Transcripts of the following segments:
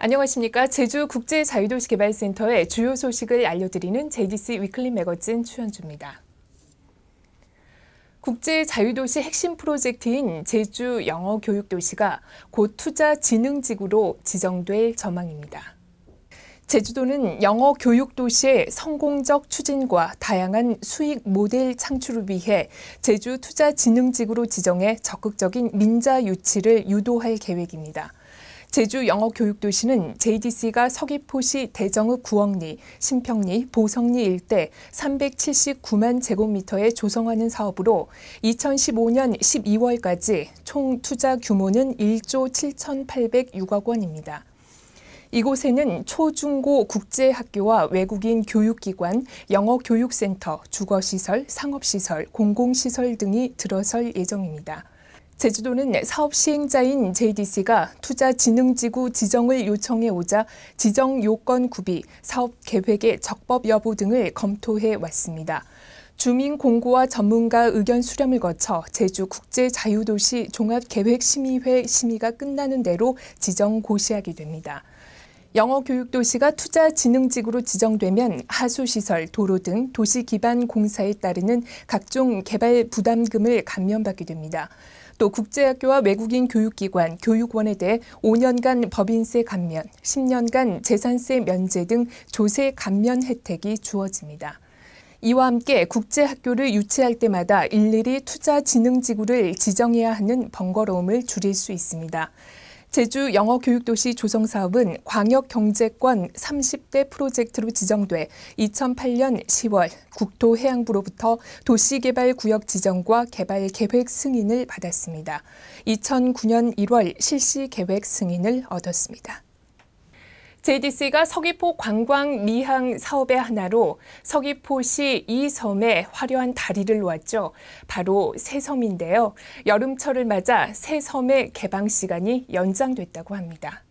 안녕하십니까. 제주국제자유도시개발센터의 주요 소식을 알려드리는 JDC 위클리 매거진 추현주입니다. 국제자유도시 핵심 프로젝트인 제주 영어교육도시가 곧 투자진흥지구로 지정될 전망입니다. 제주도는 영어 교육 도시의 성공적 추진과 다양한 수익 모델 창출을 위해 제주 투자진흥지구로 지정해 적극적인 민자 유치를 유도할 계획입니다. 제주 영어교육도시는 JDC가 서귀포시 대정읍 구억리, 신평리, 보성리 일대 379만 제곱미터에 조성하는 사업으로 2015년 12월까지 총 투자 규모는 1조 7,806억 원입니다. 이곳에는 초중고 국제학교와 외국인 교육기관, 영어교육센터, 주거시설, 상업시설, 공공시설 등이 들어설 예정입니다. 제주도는 사업 시행자인 JDC가 투자진흥지구 지정을 요청해 오자 지정 요건 구비, 사업 계획의 적법 여부 등을 검토해 왔습니다. 주민 공고와 전문가 의견 수렴을 거쳐 제주 국제자유도시 종합계획심의회 심의가 끝나는 대로 지정 고시하게 됩니다. 영어교육도시가 투자진흥지구로 지정되면 하수시설, 도로 등 도시 기반 공사에 따르는 각종 개발 부담금을 감면받게 됩니다. 또 국제학교와 외국인 교육기관, 교육원에 대해 5년간 법인세 감면, 10년간 재산세 면제 등 조세 감면 혜택이 주어집니다. 이와 함께 국제학교를 유치할 때마다 일일이 투자진흥지구를 지정해야 하는 번거로움을 줄일 수 있습니다. 제주 영어 교육 도시 조성 사업은 광역 경제권 30대 프로젝트로 지정돼 2008년 10월 국토해양부로부터 도시개발 구역 지정과 개발 계획 승인을 받았습니다. 2009년 1월 실시 계획 승인을 얻었습니다. JDC가 서귀포 관광 미항 사업의 하나로 서귀포시 이 섬에 화려한 다리를 놓았죠. 바로 새섬인데요. 여름철을 맞아 새섬의 개방 시간이 연장됐다고 합니다.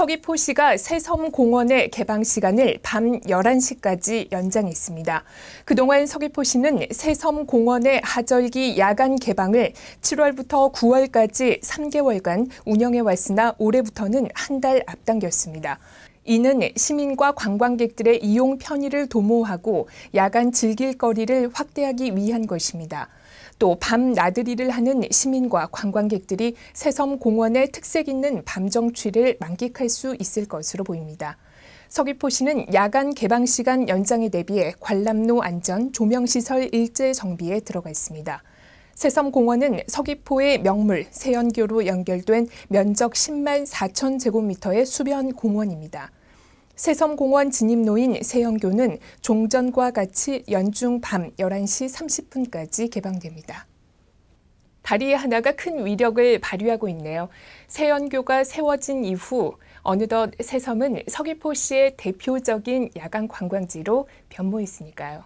서귀포시가 새섬 공원의 개방 시간을 밤 11시까지 연장했습니다. 그동안 서귀포시는 새섬 공원의 하절기 야간 개방을 7월부터 9월까지 3개월간 운영해 왔으나 올해부터는 한 달 앞당겼습니다. 이는 시민과 관광객들의 이용 편의를 도모하고 야간 즐길 거리를 확대하기 위한 것입니다. 또 밤 나들이를 하는 시민과 관광객들이 새섬 공원의 특색 있는 밤 정취를 만끽할 수 있을 것으로 보입니다. 서귀포시는 야간 개방 시간 연장에 대비해 관람로 안전 조명시설 일제 정비에 들어가 있습니다. 새섬공원은 서귀포의 명물 세연교로 연결된 면적 10만 4천 제곱미터의 수변 공원입니다. 새섬공원 진입로인 세영교는 종전과 같이 연중 밤 11시 30분까지 개방됩니다. 다리 하나가 큰 위력을 발휘하고 있네요. 세연교가 세워진 이후 어느덧 새섬은 서귀포시의 대표적인 야간 관광지로 변모했으니까요.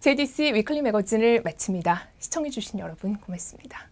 JDC 위클리 매거진을 마칩니다. 시청해주신 여러분 고맙습니다.